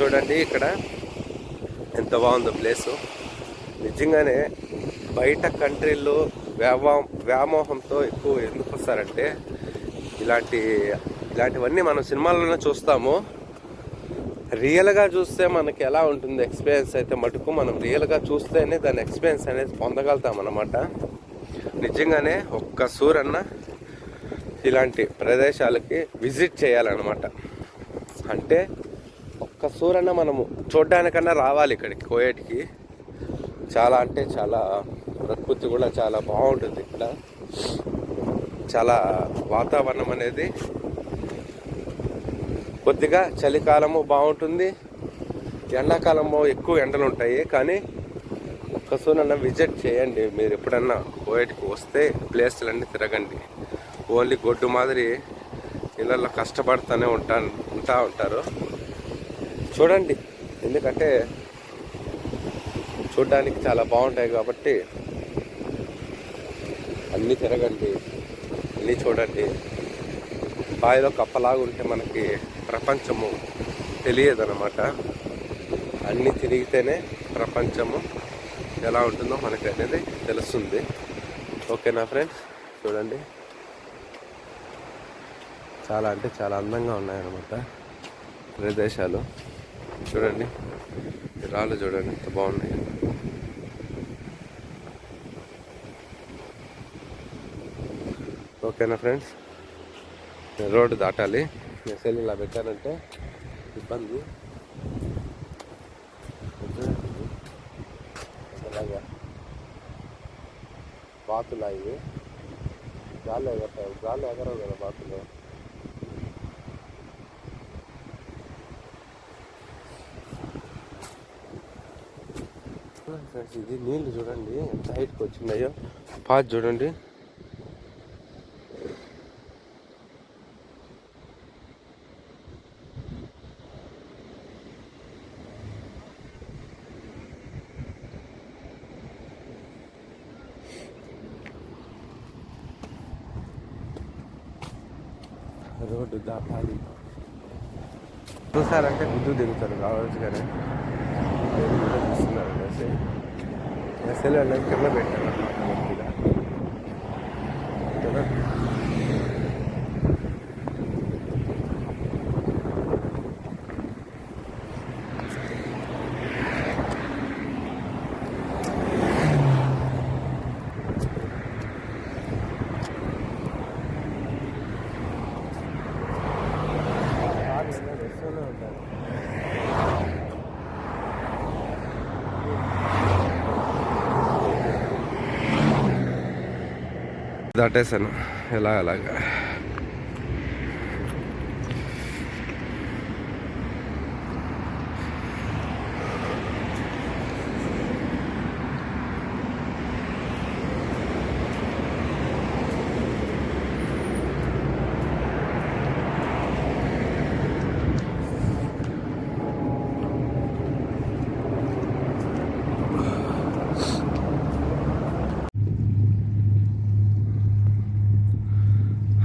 చూడండి ఇక్కడ. ఎంత బాగుందో ప్లేసు నిజంగానే బయట కంట్రీల్లో వ్యామో వ్యామోహంతో ఎక్కువ ఎందుకు వస్తారంటే ఇలాంటి ఇలాంటివన్నీ మనం సినిమాల్లోనే చూస్తాము. రియల్గా చూస్తే మనకి ఎలా ఉంటుంది ఎక్స్పీరియన్స్ అయితే మటుకు మనం రియల్గా చూస్తేనే దాని ఎక్స్పీరియన్స్ అనేది పొందగలుగుతాం అన్నమాట. నిజంగానే ఒక్క సూరన్న ఇలాంటి ప్రదేశాలకి విజిట్ చేయాలన్నమాట. అంటే ఒక్క సూరన్న మనము చూడ్డానికన్నా రావాలి ఇక్కడికి కోయేటికి. చాలా అంటే చాలా ప్రకృతి కూడా చాలా బాగుంటుంది ఇక్కడ. చాలా వాతావరణం అనేది కొద్దిగా చలికాలము బాగుంటుంది. ఎండాకాలము ఎక్కువ ఎండలు ఉంటాయి కానీ ఒక్కసారి విజిట్ చేయండి. మీరు ఎప్పుడన్నా కోయటికి వస్తే ప్లేస్లన్నీ తిరగండి. ఓన్లీ గొడ్డు మాదిరి ఇళ్ళల్లో కష్టపడుతూనే ఉంటా ఉంటా ఉంటారు. చూడండి. ఎందుకంటే చూడడానికి చాలా బాగుంటాయి కాబట్టి అన్నీ తిరగండి అన్నీ చూడండి. బావిలో కప్పలాగా ఉంటే మనకి ప్రపంచము తెలియదన్నమాట. అన్నీ తిరిగితేనే ప్రపంచము ఎలా ఉంటుందో మనకి అనేది తెలుస్తుంది. ఓకేనా ఫ్రెండ్స్ చూడండి. చాలా అంటే చాలా అందంగా ఉన్నాయన్నమాట ప్రదేశాలు. చూడండి. రాళ్ళు చూడండి ఎంత బాగున్నాయి. ఓకేనా ఫ్రెండ్స్? రోడ్డు దాటాలి. మెసేజ్ ఇలా పెట్టానంటే ఇబ్బంది. అలాగా. బాతులు అవి గాలి ఎగరతాయి గాలి ఎగరవు కదా బాతులు. ఫ్రెండ్స్ ఇది నీళ్ళు చూడండి ఎంత హైట్కి వచ్చిందయ్యో. పాత్ చూడండి. రోడ్డు దాపాలి. చూసారంటే గుద్దు దిగుతారు కావచ్చు కానీ. నేను కూడా చూస్తున్నారు మెసేజ్ మెసేజ్ అనేది కింద పెట్టాను అన్నమాట కొద్దిగా కదా కార్లు ఎన్నో వస్తూనే ఉంటాయి దాటేశాను. ఎలా అలాగా.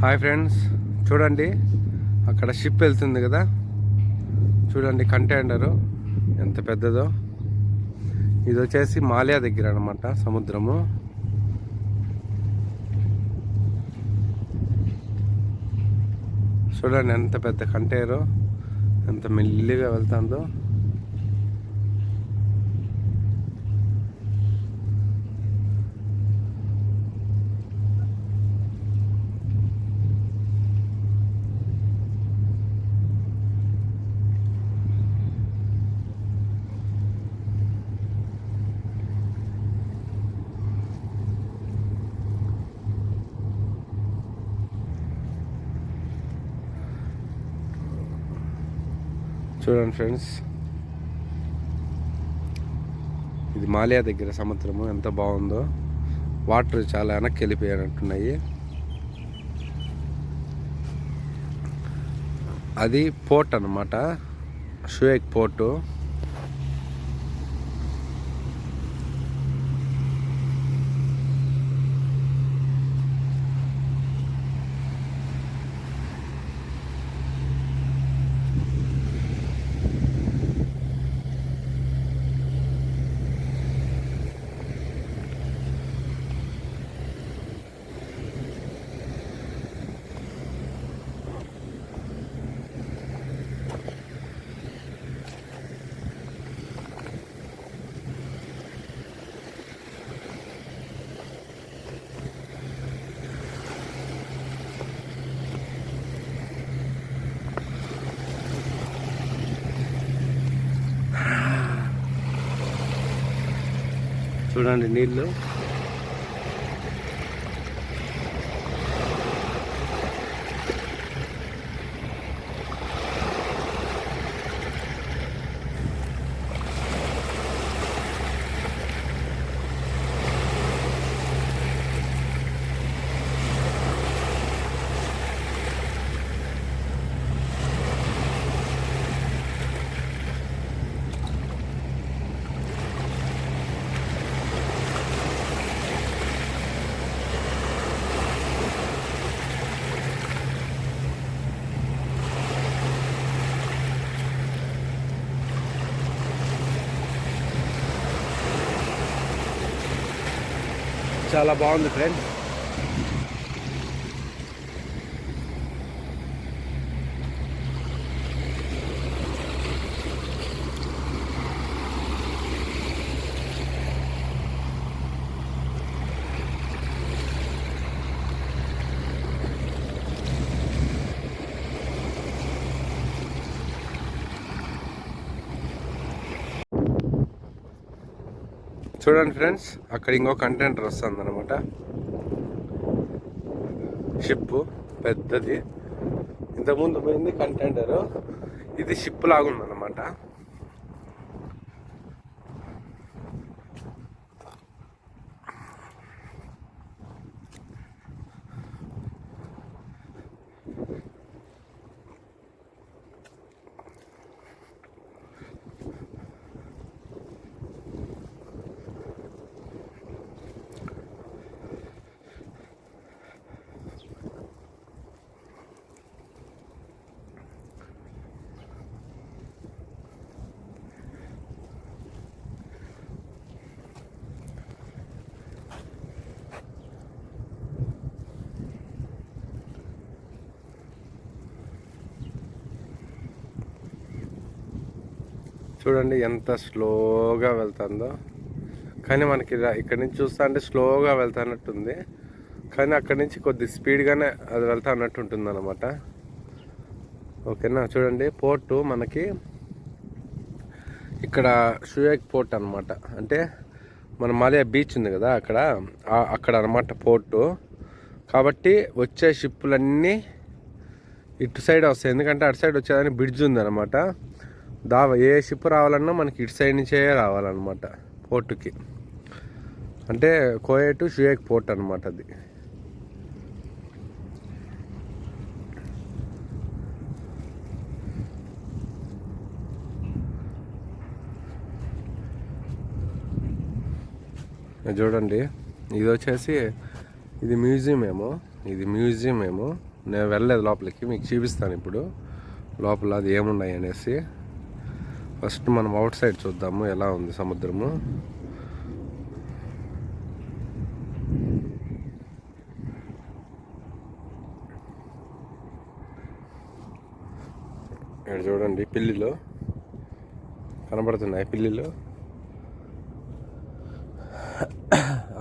Hi friends. చూడండి అక్కడ షిప్ వెళ్తుంది కదా. చూడండి కంటైనరు ఎంత పెద్దదో. ఇది వచ్చేసి మాలియా దగ్గర అనమాట సముద్రము. చూడండి ఎంత పెద్ద కంటైనరు ఎంత మెల్లిగా వెళ్తుందో. చూడండి ఫ్రెండ్స్. ఇది మాలియా దగ్గర సముద్రము. ఎంత బాగుందో. వాటర్ చాలా వెనక్కి వెళ్ళిపోయినట్టున్నాయి. అది పోర్ట్ అనమాట షుయేక్ పోర్టు. చూడండి నీళ్ళు. చాలా బాగుంది ఫ్రెండ్స్ చూడండి ఫ్రెండ్స్ అక్కడ ఇంకో కంటైనర్ వస్తుంది అనమాట షిప్ పెద్దది. ఇంతకుముందు పోయింది కంటైనర్ ఇది షిప్ లాగుందనమాట చూడండి ఎంత స్లోగా వెళ్తుందో. కానీ మనకి ఇక్కడ నుంచి చూస్తా అంటే స్లోగా వెళ్తానట్టుంది కానీ అక్కడి నుంచి కొద్ది స్పీడ్గానే అది వెళ్తా అన్నట్టు ఉంటుంది అనమాట ఓకేనా? చూడండి పోర్టు మనకి ఇక్కడ షూయేక్ పోర్ట్ అనమాట అంటే మన మాలియా బీచ్ ఉంది కదా అక్కడ. అక్కడ అనమాట పోర్టు. కాబట్టి వచ్చే షిప్పులన్నీ ఇటు సైడ్ వస్తాయి. ఎందుకంటే అటు సైడ్ వచ్చేదానికి బ్రిడ్జ్ ఉందన్నమాట. దా ఏ షిప్ రావాలన్నా మనకి ఇటు సైడ్ నుంచే రావాలన్నమాట పోర్టుకి. అంటే కోయేటు షుయేక్ పోర్ట్ అనమాట అది. చూడండి ఇది వచ్చేసి ఇది మ్యూజియం ఏమో ఇది మ్యూజియం ఏమో. నేను వెళ్ళలేదు లోపలికి మీకు చూపిస్తాను ఇప్పుడు లోపల అది ఏమున్నాయి అనేసి. ఫస్ట్ మనం అవుట్ సైడ్ చూద్దాము ఎలా ఉంది సముద్రము. ఇక్కడ చూడండి పిల్లిలో. కనబడుతున్నాయి పిల్లిలు.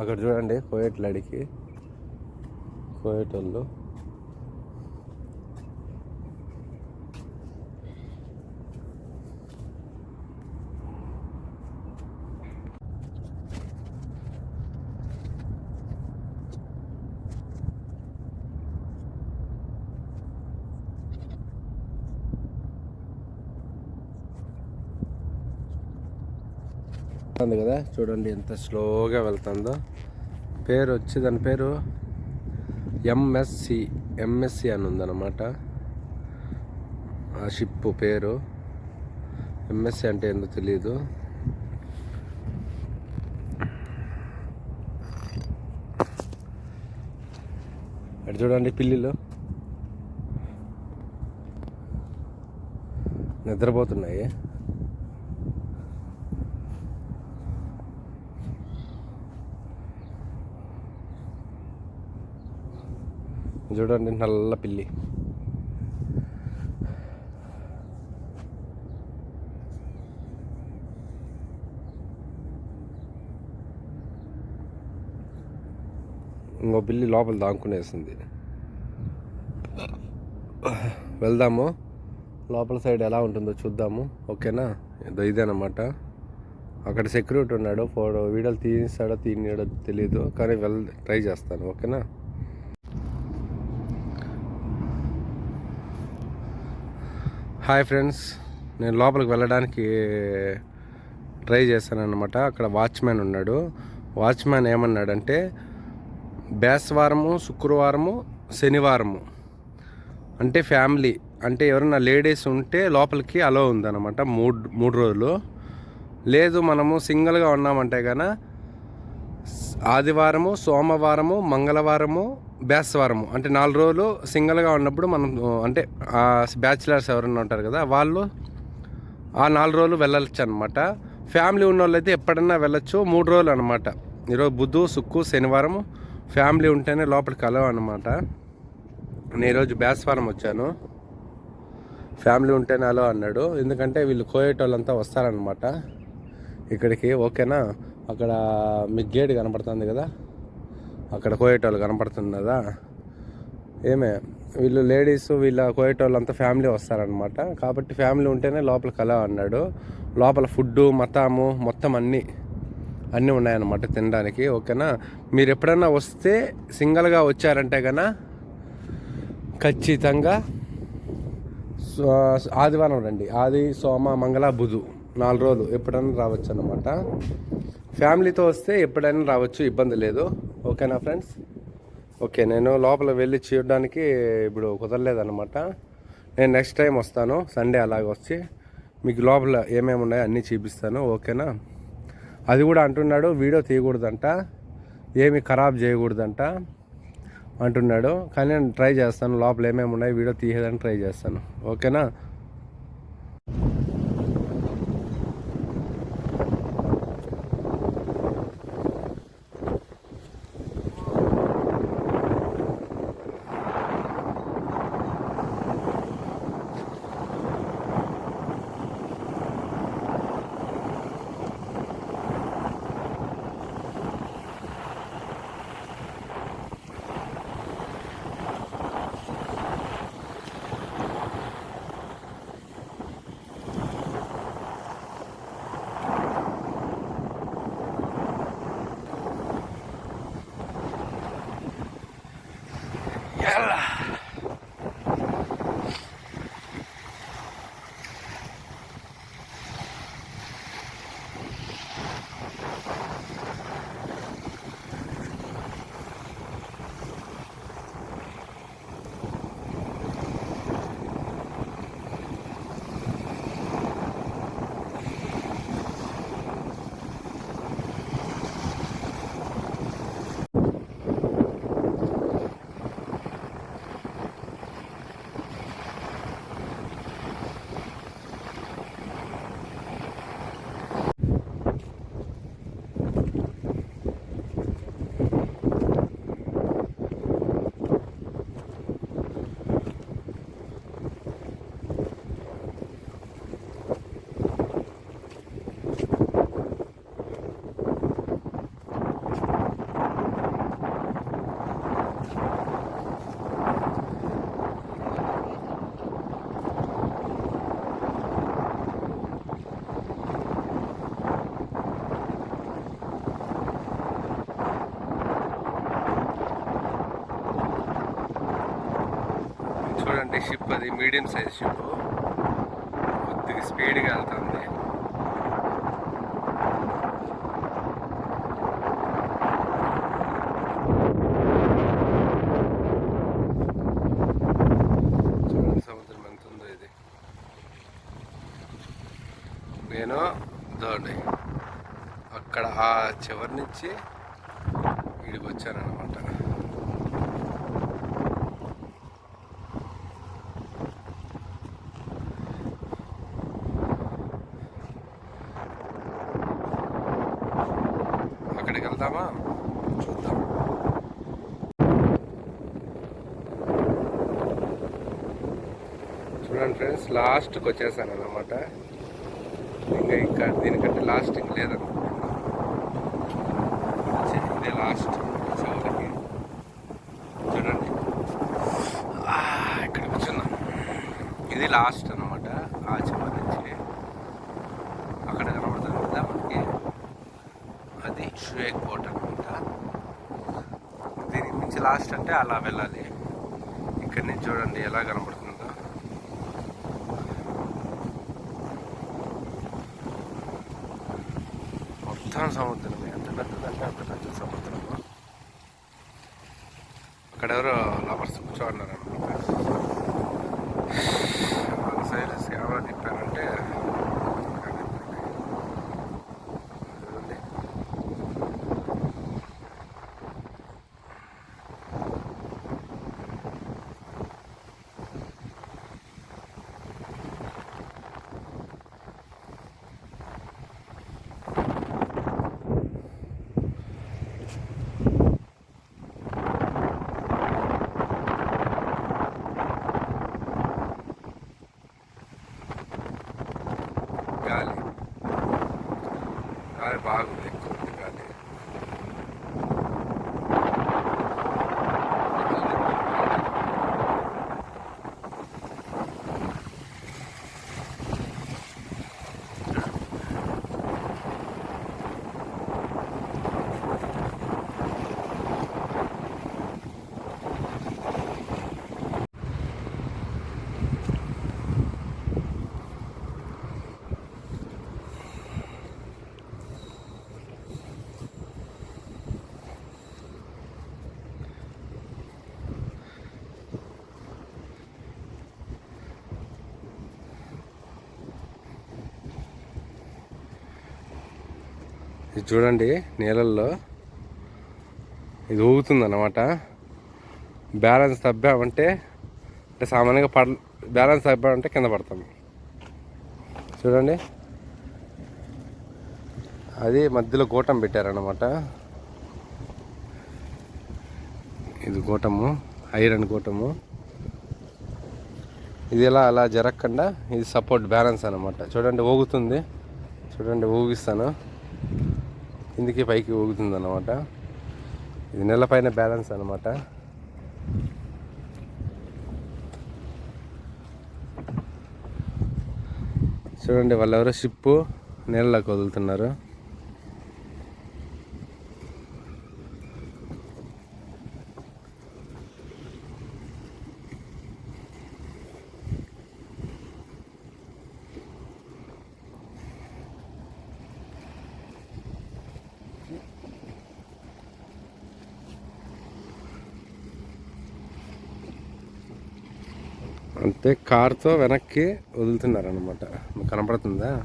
అక్కడ చూడండి కోయట్లాడికి కోయటోళ్ళు వెళ్తుంది కదా చూడండి ఎంత స్లోగా వెళ్తుందో. పేరు వచ్చి దాని పేరు ఎంఎస్సి ఎంఎస్సి అని ఉందన్నమాట. ఆ షిప్ పేరు. ఎంఎస్సి అంటే ఏందో తెలియదు అటు చూడండి పిల్లిలు. నిద్రపోతున్నాయి. చూడండి నల్ల పిల్లి. ఇంకో పిల్లి లోపల దాక్కునేసింది. వెళ్దాము. లోపల సైడ్ ఎలా ఉంటుందో చూద్దాము. ఓకేనా? ఇదో ఇదేనమాట. అక్కడ సెక్యూరిటీ ఉన్నాడు. ఫోటో వీడియోలు తీస్తాడో తీయడో తెలియదు కానీ వెల్ ట్రై చేస్తాను. ఓకేనా? హాయ్ ఫ్రెండ్స్ నేను లోపలికి వెళ్ళడానికి ట్రై చేశానమాట అక్కడ వాచ్మ్యాన్ ఉన్నాడు. వాచ్మ్యాన్ ఏమన్నాడంటే బేస్తవారము శుక్రవారము శనివారము. అంటే ఫ్యామిలీ అంటే ఎవరైనా లేడీస్ ఉంటే లోపలికి అలో ఉందన్నమాట మూడు మూడు రోజులు. లేదు మనము సింగిల్గా ఉన్నామంటే కనుక ఆదివారము సోమవారము మంగళవారము బేస్తవారము అంటే నాలుగు రోజులు సింగిల్గా ఉన్నప్పుడు మనం అంటే బ్యాచిలర్స్ ఎవరైనా ఉంటారు కదా వాళ్ళు ఆ నాలుగు రోజులు వెళ్ళచ్చు అనమాట ఫ్యామిలీ ఉన్న వాళ్ళు అయితే ఎప్పుడన్నా వెళ్ళొచ్చు మూడు రోజులు అనమాట. ఈరోజు బుధు సుక్కు శనివారం ఫ్యామిలీ ఉంటేనే లోపలికి కలవ అనమాట నేను ఈరోజు బేస్తవారం వచ్చాను. ఫ్యామిలీ ఉంటేనే అలో అన్నాడు ఎందుకంటే వీళ్ళు కోయేటోళ్ళంతా వస్తారనమాట. ఇక్కడికి ఓకేనా? అక్కడ మీకు గేట్ కనపడుతుంది కదా? అక్కడ కోయేటోళ్ళు కనపడుతుంది కదా. ఏమే వీళ్ళు లేడీస్ వీళ్ళ కోయేటోళ్ళు అంతా ఫ్యామిలీ వస్తారనమాట కాబట్టి ఫ్యామిలీ ఉంటేనే లోపల కల అన్నాడు. లోపల ఫుడ్డు మతాము మొత్తం అన్నీ అన్నీ ఉన్నాయన్నమాట తినడానికి ఓకేనా? మీరు ఎప్పుడన్నా వస్తే సింగిల్గా వచ్చారంటే కన్నా ఖచ్చితంగా సో- ఆదివారం రండి. ఆది సోమ మంగళ బుధు నాలుగు రోజులు ఎప్పుడన్నా రావచ్చు అనమాట ఫ్యామిలీతో వస్తే ఎప్పుడైనా రావచ్చు ఇబ్బంది లేదు. ఓకేనా ఫ్రెండ్స్ ఓకే నేను లోపల వెళ్ళి చూడడానికి ఇప్పుడు కుదరలేదన్నమాట. నేను నెక్స్ట్ టైం వస్తాను సండే అలాగ వచ్చి మీకు లోపల ఏమేమి ఉన్నాయో అన్నీ చూపిస్తాను ఓకేనా అది కూడా అంటున్నాడు వీడియో తీయకూడదంట ఏమి ఖరాబ్ చేయకూడదంట అంటున్నాడు. కానీ నేను ట్రై చేస్తాను లోపల ఏమేమి ఉన్నాయి వీడియో తీయడానికి ట్రై చేస్తాను ఓకేనా మీడియం సైజ్ షిప్. కొద్దిగా స్పీడ్గా వెళ్తుంది. చూడండి సముద్రం ఎంత ఉందో ఇది. నేను దోండి అక్కడ ఆ చివరి నుంచి వీడికి వచ్చాను. చూడండి ఫ్రెండ్స్ లాస్ట్కి వచ్చేసాను అన్నమాట. ఇంకా ఇంకా దీనికంటే లాస్ట్ ఇంక లేదనుకుంటున్నా ఇదే లాస్ట్ చివరికి. చూడండి. ఇక్కడ ఇక్కడికి ఇది లాస్ట్ అన్నమాట. ఆ చివరి నుంచి అక్కడ కనబడుతుంది కదా మనకి. షువేక్ పోర్ట్ అనమాట దీనికి మించి లాస్ట్ అంటే అలా వెళ్ళాలి. ఇక్కడి నుంచి చూడండి ఎలా కనబడుతుంది మొత్తం సముద్రమే ఎంత పెద్దదంటే అంత పెద్ద సముద్రము అక్కడ ఎవరో లవర్స్ కూర్చోన్నారు అనమాట వాళ్ళ సైడ్ కెమెరా తిప్పారంటే చూడండి గాలి గాలి బాగుంది ఎక్కువ ఉంది గాలి ఇది చూడండి నీళ్ళల్లో ఇది ఊగుతుంది అన్నమాట బ్యాలెన్స్ తప్పామంటే అంటే సామాన్యంగా పడ బ్యాలెన్స్ తప్పామంటే కింద పడతాం. చూడండి. అది మధ్యలో గోటం పెట్టారన్నమాట. ఇది గోటము ఐరన్ గోటము. ఇది ఎలా అలా జరగకుండా ఇది సపోర్ట్ బ్యాలెన్స్ అన్నమాట. చూడండి ఊగుతుంది. చూడండి ఊగిస్తాను. కిందికి పైకి ఊగుతుంది అనమాట ఇది నెలపైన బ్యాలెన్స్ అనమాట చూడండి వాళ్ళు ఎవరో షిప్పు నీళ్ళలోకి వదులుతున్నారు. అంతే కార్తో వెనక్కి వదులుతున్నారనమాట కనపడుతుందా?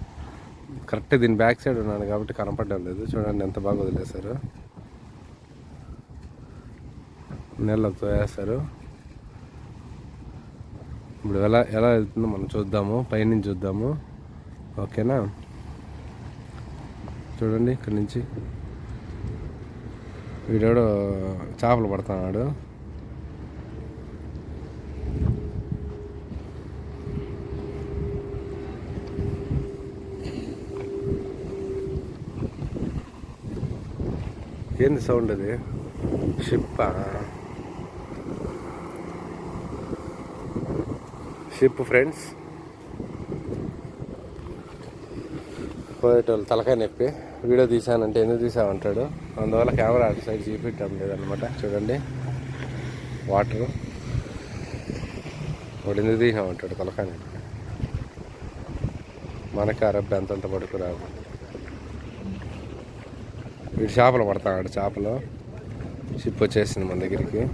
కరెక్ట్ దీని బ్యాక్ సైడ్ ఉన్నాను కాబట్టి కనపడడం లేదు. చూడండి ఎంత బాగా వదిలేశారు. నీళ్ళతో వేస్తారు ఇప్పుడు ఎలా ఎలా వెళ్తుందో మనం చూద్దాము. పైనుంచి చూద్దాము. ఓకేనా? చూడండి ఇక్కడి నుంచి. వీడెవడో చేపలు పడుతున్నాడు. ఏంది సౌండ్ అది? షిప్ షిప్ ఫ్రెండ్స్ పోయేటోళ్ళు తలకాయ నొప్పి. వీడియో తీసానంటే ఎందుకు తీసామంటాడు అందువల్ల కెమెరా అటు సైడ్ చూపించడం లేదనమాట. చూడండి. వాటర్ వాడు ఎందుకు తీసామంటాడు తలకాయ నొప్పి? మనకి అరబ్బి అంతంత పడుకురాదు. వీడు చేపలు పడతాడు చేపలు. షిప్ వచ్చేసింది మన దగ్గరికి.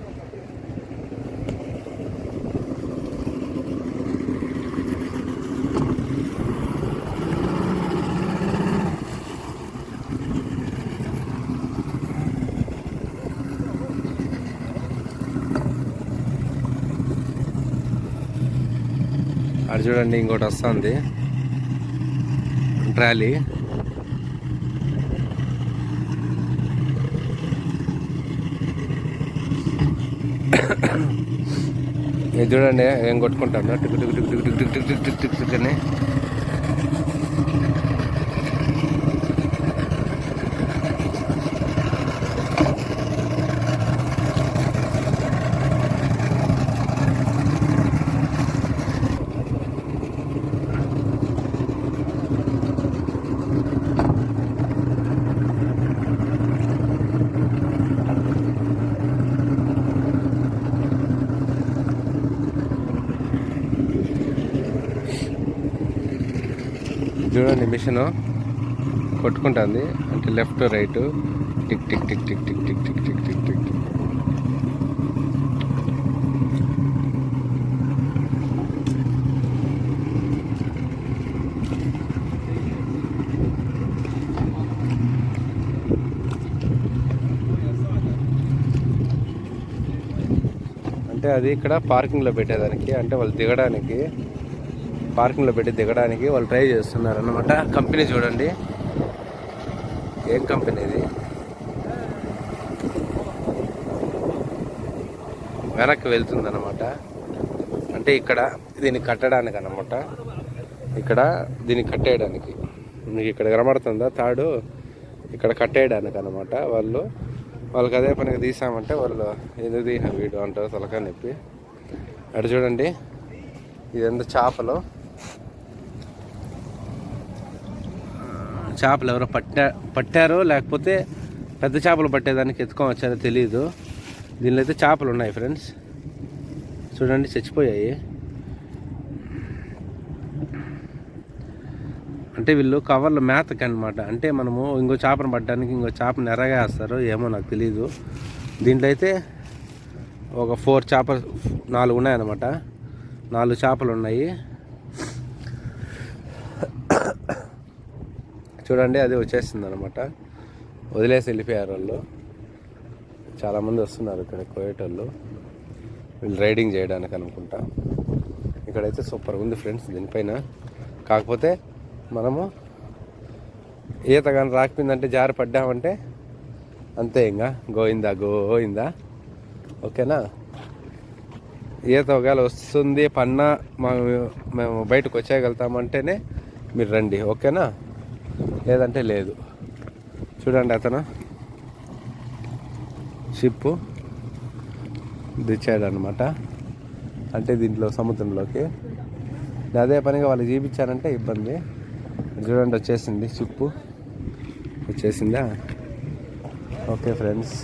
అది చూడండి ఇంకోటి వస్తుంది. ట్రాలీ. ఇది చూడండి ఏం కొట్టుకుంటాను tick tick tick tick tick tick tick tick tick tick అని ఉంది మిషన్. కొట్టుకుంటుంది. అంటే left right. Tick tick tick tick tick tick tick tick tick tick. Tick అంటే అది ఇక్కడ పార్కింగ్లో పెట్టేదానికి. అంటే వాళ్ళు దిగడానికి. పార్కింగ్లో పెట్టి దిగడానికి వాళ్ళు ట్రై చేస్తున్నారు అనమాట కంపెనీ చూడండి. ఏం కంపెనీ ఇది? వెనక్కి వెళ్తుందన్నమాట. అంటే ఇక్కడ దీన్ని కట్టడానికి అనమాట ఇక్కడ దీన్ని కట్టేయడానికి. మీకు ఇక్కడ కనబడుతుందా? తాడు ఇక్కడ కట్టేయడానికి అనమాట వాళ్ళు. వాళ్ళకి అదే పనికి తీసామంటే వాళ్ళు ఎందుకు తీసిన వీడు అంటారు తలకా నొప్పి. అటు చూడండి. ఇదంతా చేపలు? చేపలు ఎవరో పట్టా పట్టారో లేకపోతే పెద్ద చేపలు పట్టేదానికి ఎత్తుకొని వచ్చారో తెలియదు దీనిలో అయితే చేపలు ఉన్నాయి ఫ్రెండ్స్. చూడండి చచ్చిపోయాయి. అంటే వీళ్ళు కవర్లు మేతకి అనమాట అంటే మనము ఇంకో చేపను పట్టడానికి ఇంకో చేపను ఎర్రగా వేస్తారు ఏమో నాకు తెలియదు దీంట్లో అయితే ఒక ఫోర్ చేప నాలుగు ఉన్నాయన్నమాట. నాలుగు చేపలు ఉన్నాయి. చూడండి అది వచ్చేస్తుంది అనమాట వదిలేసి వెళ్ళిపోయారు వాళ్ళు. చాలామంది వస్తున్నారు ఇక్కడ కోయేటోళ్ళు. వీళ్ళు రైడింగ్ చేయడానికి అనుకుంటా. ఇక్కడైతే సూపర్గా ఉంది ఫ్రెండ్స్ దీనిపైన. కాకపోతే మనము ఈత కానీ రాకపోయిందంటే జారి పడ్డామంటే అంతే ఇంకా. గోయిందా గోయిందా. ఓకేనా? ఈత ఒకవేళ వస్తుంది పన్నా మా మేము బయటకు వచ్చేయగలుగుతామంటేనే మీరు రండి. ఓకేనా? లేదంటే లేదు. చూడండి అతను. షిప్ దిచ్చాడు అనమాట అంటే దీంట్లో సముద్రంలోకి. అదే పనిగా వాళ్ళు చూపించారంటే ఇబ్బంది. చూడండి వచ్చేసింది షిప్పు. వచ్చేసిందా? Okay friends.